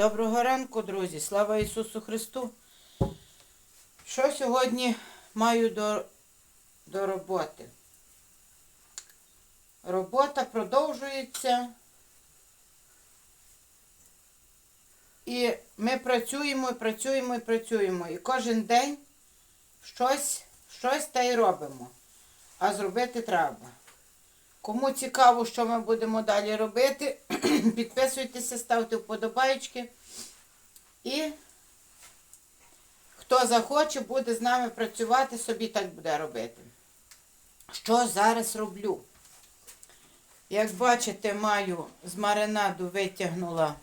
Доброго ранку, друзі! Слава Ісусу Христу! Що сьогодні маю до, до роботи? Робота продовжується. І ми працюємо, і працюємо і працюємо. І кожен день щось, щось та й робимо. А зробити треба. Кому цікаво, що ми будемо далі робити, підписуйтеся, ставте вподобайки. І хто захоче, буде з нами працювати, собі так буде робити. Що зараз роблю? Як бачите, маю з маринаду витягнула,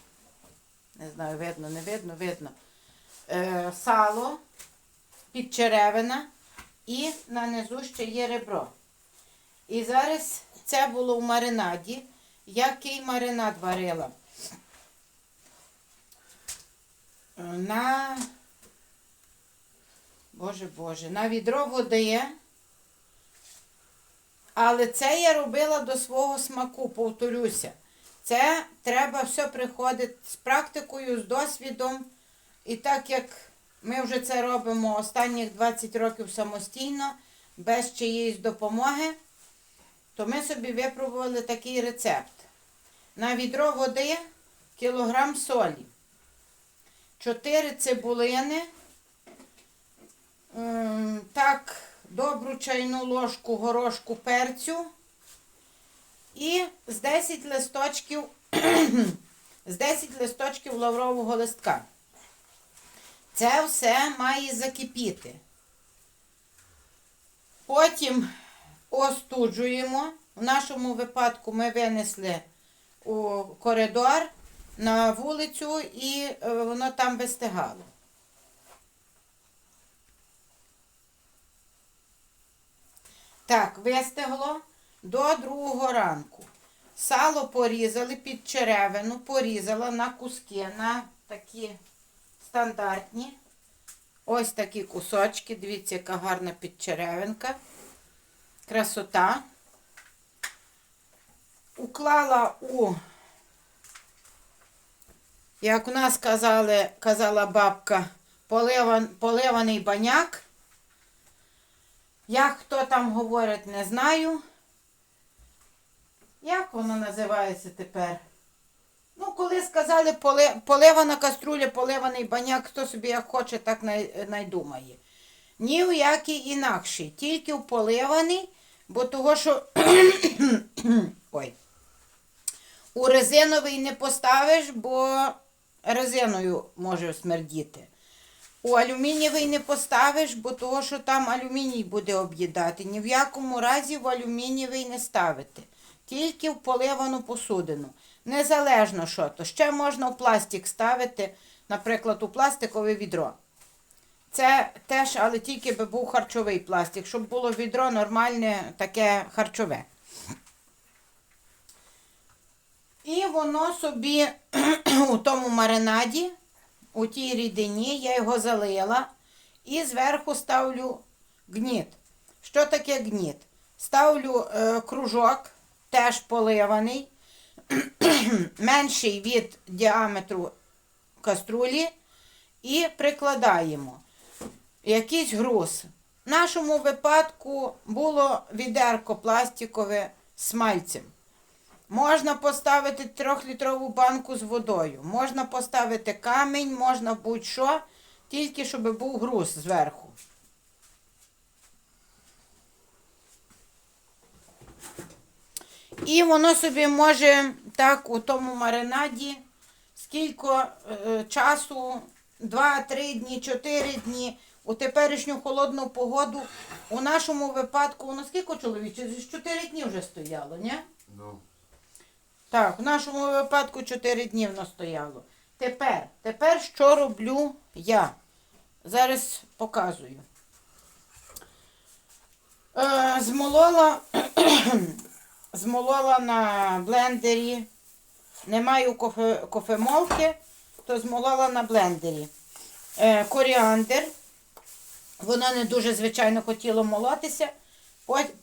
не знаю, видно, не видно, видно, е, сало, підчеревина і на низу ще є ребро. І зараз це було в маринаді. Який маринад варила? На, Боже Боже, на відро води. Але це я робила до свого смаку, повторюся. Це треба все приходити з практикою, з досвідом. І так як ми вже це робимо останніх 20 років самостійно, без чиїсь допомоги, то ми собі випробували такий рецепт. На відро води кілограм солі, 4 цибулини, так, добру чайну ложку горошку перцю і з 10 листочків, з 10 листочків лаврового листка. Це все має закипіти. Потім остуджуємо. В нашому випадку ми винесли у коридор на вулицю і е, воно там вистигало. Так, вистигло до другого ранку. Сало порізали під черевину, порізала на куски, на такі стандартні. Ось такі кусочки. Дивіться, яка гарна підчеревинка. Красота. Уклала у, як у нас казали, казала бабка, поливан, поливаний баняк. Як хто там говорить, не знаю. Як воно називається тепер? Ну, коли сказали поли, поливана каструля, поливаний баняк, хто собі як хоче, так найдумає. Ні в який інакший, тільки в поливаний, бо того, що ой, у резиновий не поставиш, бо резиною може смердіти. У алюмінієвий не поставиш, бо того, що там алюміній буде об'їдати. Ні в якому разі в алюмінієвий не ставити. Тільки в поливану посудину. Незалежно що то. Ще можна в пластик ставити, наприклад, у пластикове відро. Це теж, але тільки би був харчовий пластик, щоб було відро нормальне, таке харчове. І воно собі у тому маринаді, у тій рідині, я його залила і зверху ставлю гніт. Що таке гніт? Ставлю е, кружок, теж поливаний, менший від діаметру каструлі, і прикладаємо якийсь груз. В нашому випадку було відерко пластикове з смальцем. Можна поставити трьохлітрову банку з водою, можна поставити камінь, можна будь-що, тільки щоб був груз зверху. І воно собі може так у тому маринаді скільки е, часу, 2-3 дні, 4 дні, у теперішню холодну погоду. У нашому випадку, воно скільки чоловіче? 4 дні вже стояло, ні? Ну, Так, в нашому випадку 4 дні воно стояло. Тепер, тепер що роблю я? Зараз показую. Е, змолола, змолола на блендері. Не маю кофе, кофемолки, то змолола на блендері. Е, коріандр. Воно не дуже, звичайно, хотіло молотися,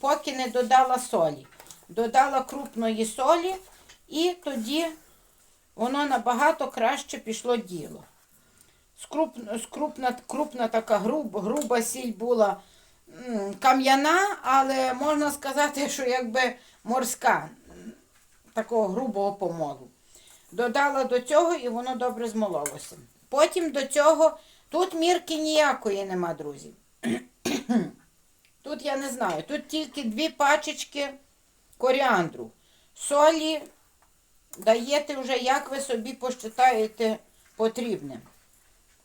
поки не додала солі. Додала крупної солі і тоді воно набагато краще пішло діло. Скруп, скрупна, крупна така груб, груба сіль була кам'яна, але можна сказати, що якби морська, такого грубого помолу. Додала до цього і воно добре змололося. Потім до цього тут мірки ніякої нема, друзі. Тут я не знаю, тут тільки дві пачечки коріандру. Солі даєте вже, як ви собі посчитаєте потрібним.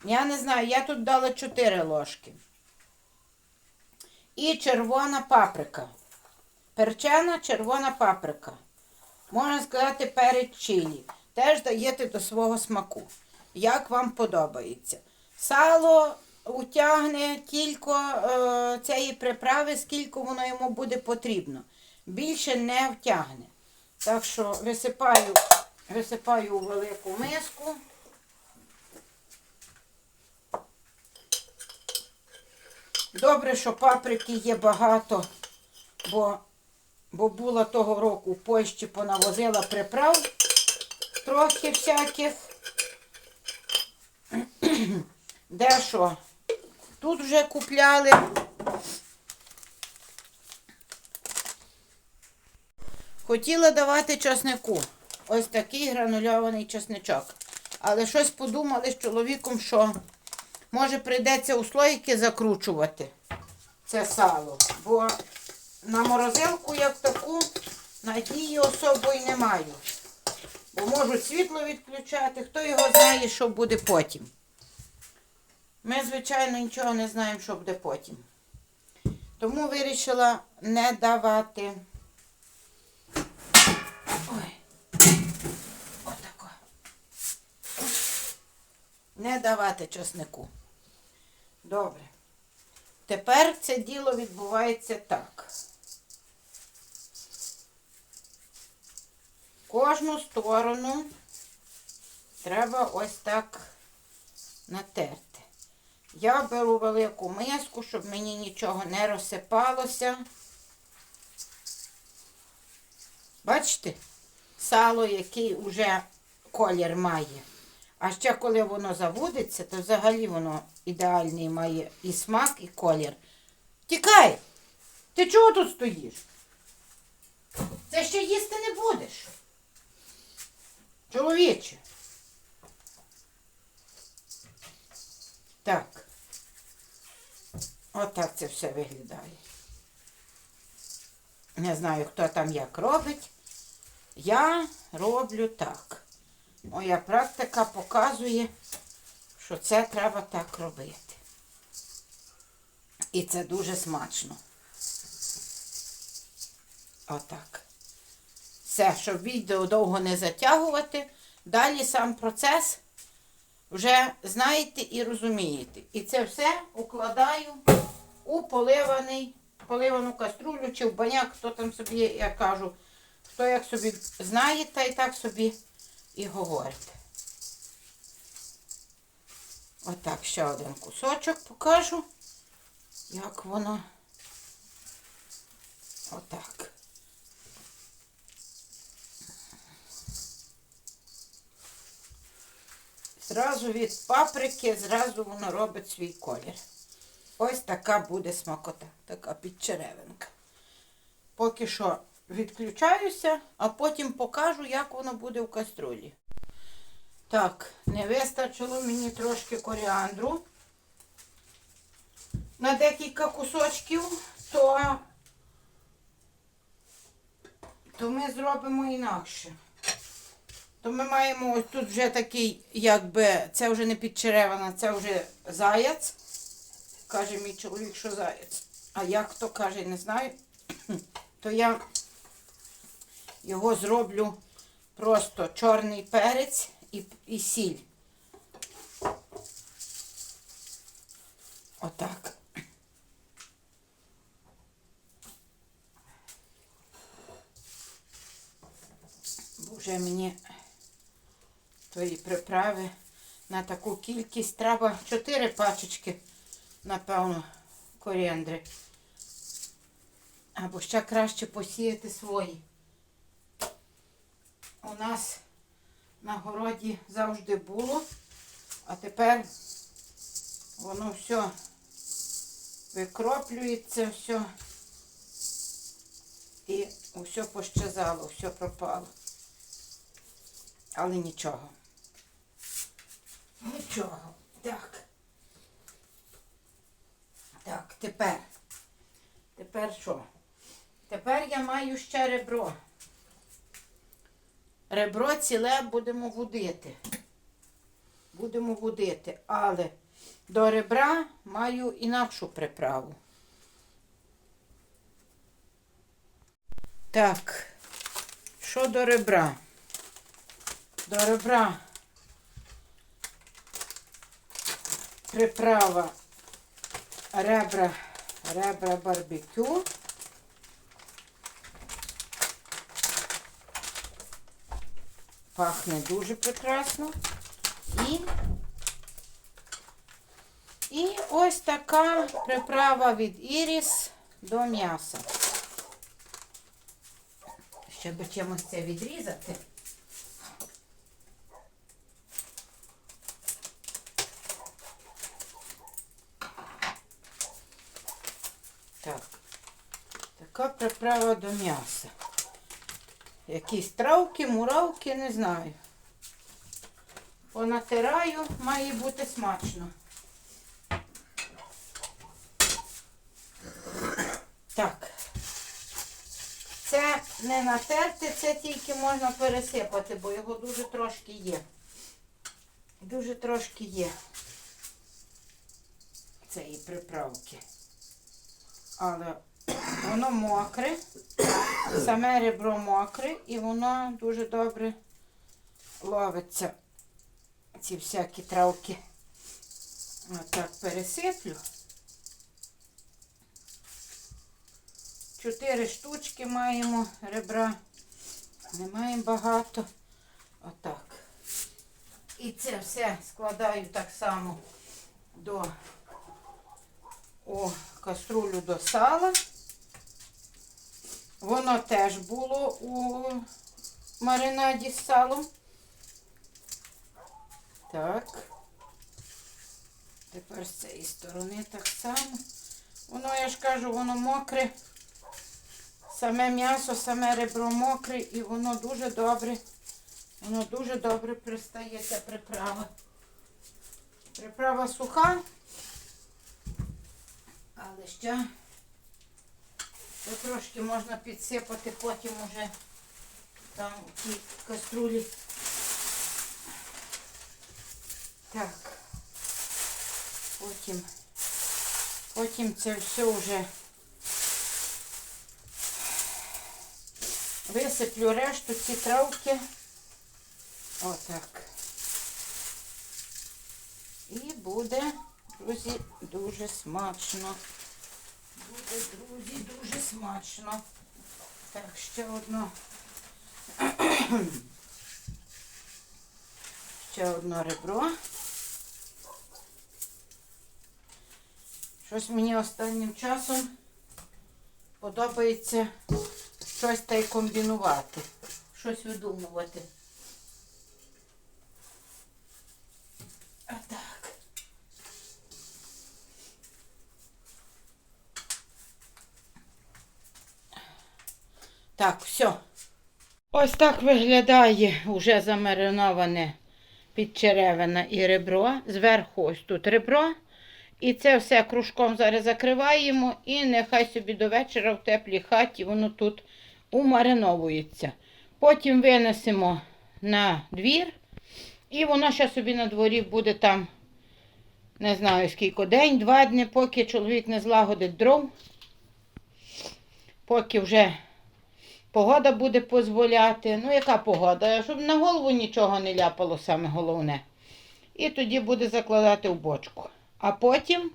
Я не знаю, я тут дала 4 ложки. І червона паприка. Перчена червона паприка. Можна сказати, перець чилі. Теж даєте до свого смаку. Як вам подобається. Сало утягне тільки е, цієї приправи, скільки воно йому буде потрібно. Більше не втягне. Так що висипаю, висипаю у велику миску. Добре, що паприки є багато, бо, бо була того року в Польщі понавозила приправ трохи всяких. Де що? Тут вже купляли. Хотіла давати часнику. Ось такий гранульований часничок. Але щось подумали з чоловіком, що може прийдеться у слоїки закручувати це сало. Бо на морозилку як таку надії особої не маю. Бо можуть світло відключати, хто його знає, що буде потім. Ми, звичайно, нічого не знаємо, що буде потім. Тому вирішила не давати. Не давати часнику. Добре. Тепер це діло відбувається так. Кожну сторону треба ось так натерти. Я беру велику миску, щоб мені нічого не розсипалося. Бачите? Сало, який вже колір має. А ще коли воно заводиться, то взагалі воно ідеальний має і смак, і колір. Тікай! Ти чого тут стоїш? Це ще їсти не будеш. Чоловіче. Так. Отак це все виглядає. Не знаю, хто там як робить. Я роблю так. Моя практика показує, що це треба так робити. І це дуже смачно. Отак. Все, щоб відео довго не затягувати. Далі сам процес вже знаєте і розумієте. І це все укладаю у поливаний, поливану каструлю чи в баняк, хто там собі, я кажу, хто як собі знає, та й так собі і говорить. Отак ще один кусочок покажу, як воно. Отак. Зразу від паприки, зразу воно робить свій колір. Ось така буде смакота, така підчеревинка. Поки що відключаюся, а потім покажу, як воно буде в каструлі. Так, не вистачило мені трошки коріандру на декілька кусочків, то, то ми зробимо інакше. То ми маємо ось тут вже такий, якби, це вже не підчеревина, це вже заяць. Каже мій чоловік, що заяць. А як хто каже, не знаю. То я його зроблю просто чорний перець і, і сіль. Отак. Бо вже мені тої приправи на таку кількість треба 4 пачечки, напевно, коріандри. Або ще краще посіяти свої. У нас на городі завжди було, а тепер воно все викроплюється, все і все пощазало, все пропало. Але нічого. Нічого. Так. Так, тепер. Тепер що? Тепер я маю ще ребро. Ребро ціле будемо водити. Будемо водити, але до ребра маю інакшу приправу. Так, що до ребра? До ребра приправа ребра, ребра барбекю. Пахне дуже прекрасно. І, і ось така приправа від Іріс до м'яса. Ще би чимось це відрізати. Так. Така приправа до м'яса. Якісь травки, муравки, не знаю. Понатираю, має бути смачно. Так. Це не натерти, це тільки можна пересипати, бо його дуже трошки є. Дуже трошки є цієї приправки. Але воно мокре, саме ребро мокре і воно дуже добре ловиться. Ці всякі травки. Отак пересиплю. Чотири штучки маємо ребра. Не маємо багато. Отак. І це все складаю так само до у каструлю до сала. Воно теж було у маринаді з салом. Так. Тепер з цієї сторони так само. Воно, я ж кажу, воно мокре. Саме м'ясо, саме ребро мокре і воно дуже добре, воно дуже добре пристає ця приправа. Приправа суха, але ще трошки можна підсипати потім уже там у тій каструлі. Так. Потім, потім це все вже висиплю решту ці травки. Отак. І буде, друзі, дуже смачно. Буде, друзі, дуже смачно. Так, ще одно. Ще одно ребро. Щось мені останнім часом подобається щось та й комбінувати, щось видумувати. А так. Так, все. Ось так виглядає уже замариноване підчеревина і ребро. Зверху ось тут ребро. І це все кружком зараз закриваємо і нехай собі до вечора в теплій хаті воно тут умариновується. Потім винесемо на двір, і воно ще собі на дворі буде там, не знаю скільки день, два дні, поки чоловік не злагодить дров, поки вже погода буде дозволяти. Ну, яка погода? Щоб на голову нічого не ляпало, саме головне. І тоді буде закладати в бочку. А потім,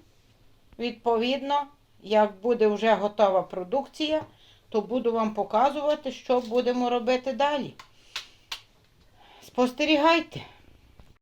відповідно, як буде вже готова продукція, то буду вам показувати, що будемо робити далі. Спостерігайте.